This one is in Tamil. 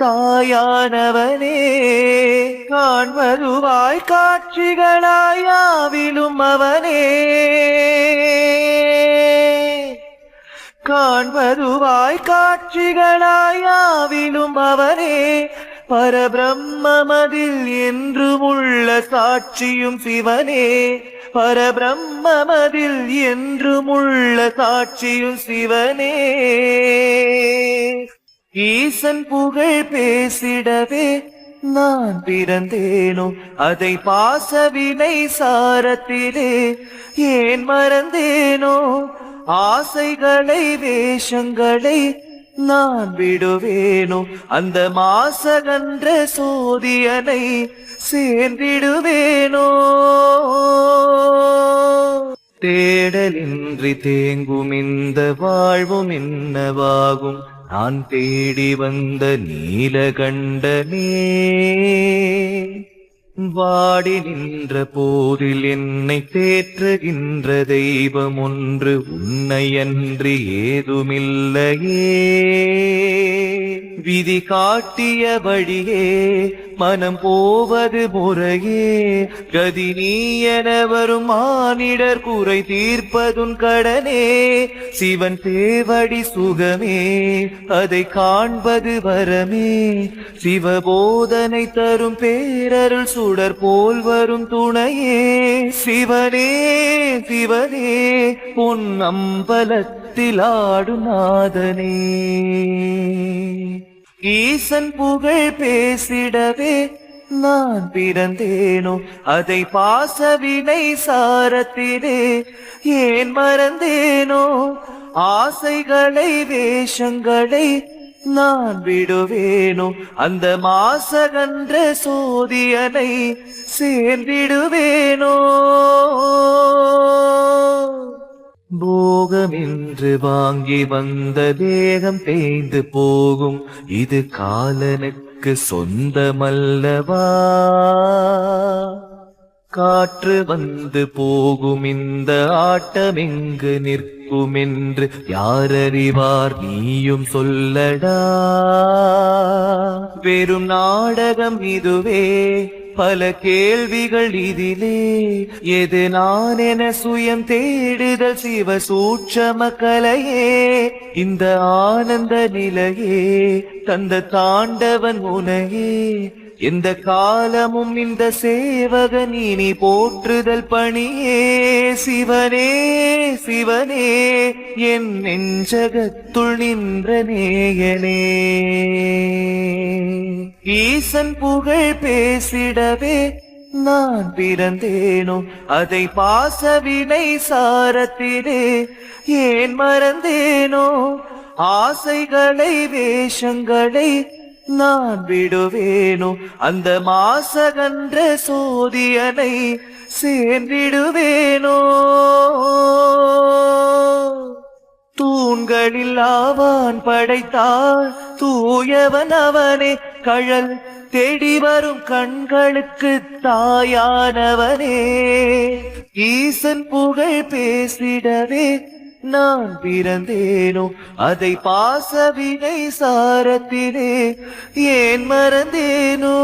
தாயானவனே காண்பதுவாய் காட்சிகளாயாவிலும் அவனே. காண்பதுவாய் காட்சிகளாயாவிலும் அவனே. பரபிரம்மமதில் என்றும் உள்ள சாட்சியும் சிவனே. பரபிரம்மமதில் என்றும் உள்ள சாட்சியும் சிவனே. ஈசன் புகழ் பேசிடவே நான் பிறந்தேனோ? அதை பாசவினை சாரத்திலே ஏன் மறந்தேனோ? ஆசைகளை வேஷங்களை நான் விடுவேனோ? அந்த மாசகன்ற சோதியனை சேர்ந்திடுவேனோ? தேடலின்றி தேங்கும் இந்த வாழ்வும் என்னவாகும் நான் தேடி வந்த நீலகண்டனே. வாடி நின்ற போதில் என்னை தேற்றுகின்ற தெய்வம் ஒன்று உன்னையன்றி ஏதுமில்லையே. விதி காட்டிய வழியே மனம் போவது முறையே. கதி நீ என வரும் மானிடர் குறை தீர்ப்பதுன் கடனே. சிவன் தேவடி சுகமே அதை காண்பது வரமே. சிவபோதனை தரும் பேரருள் சுடர் போல் வரும் துணையே. சிவனே சிவனே பொன் அம்பலத்தில் ஆடும் நாதனே. ஈசன் புகழ் பேசிடவே நான் பிறந்தேனோ? அதை பாசவினை சாரத்திலே ஏன் மறந்தேனோ? ஆசைகளை வேஷங்களை நான் விடுவேனோ? அந்த மாசகன்ற சோதியனை சேர்ந்திடுவேனோ போகமென்று வாங்கி வந்த தேகம் தேய்ந்து போகும். இது காலனுக்கு சொந்தமல்லவா? காற்று வந்து போகும் இந்த ஆட்டம் எங்கு நிற்கும் என்று யாரறிவார் நீயும் சொல்லடா. வெறும் நாடகம் இதுவே பல கேள்விகள் இதிலே. எது நான் என சுயம் தேடுதல் சிவ சூட்சம கலையே. இந்த ஆனந்த நிலையே தந்த தாண்டவன் உனையே. எந்த காலமும் இந்த சேவகன் இனி போற்றுதல் பணியே. சிவனே சிவனே என் நெஞ்சகத்துள் நின்ற நேயனே. ஈசன் புகழ் பேசிடவே நான் பிறந்தேனோ? அதை பாசவினை சாரத்திலே ஏன் மறந்தேனோ? ஆசைகளை வேஷங்களை நான் விடுவேனோ? அந்த மாசகன்ற சோதியனை சேர்ந்திடுவேனோ? தூண்களில் ஆவான் படைத்தால் தூயவன் அவனே. கழல் தேடி வரும் கண்களுக்கு தாயானவனே. ஈசன் புகழ் பேசிடவே நான் பிறந்தேனோ? அதை பாசவினை சாரத்திலே ஏன் மறந்தேனோ?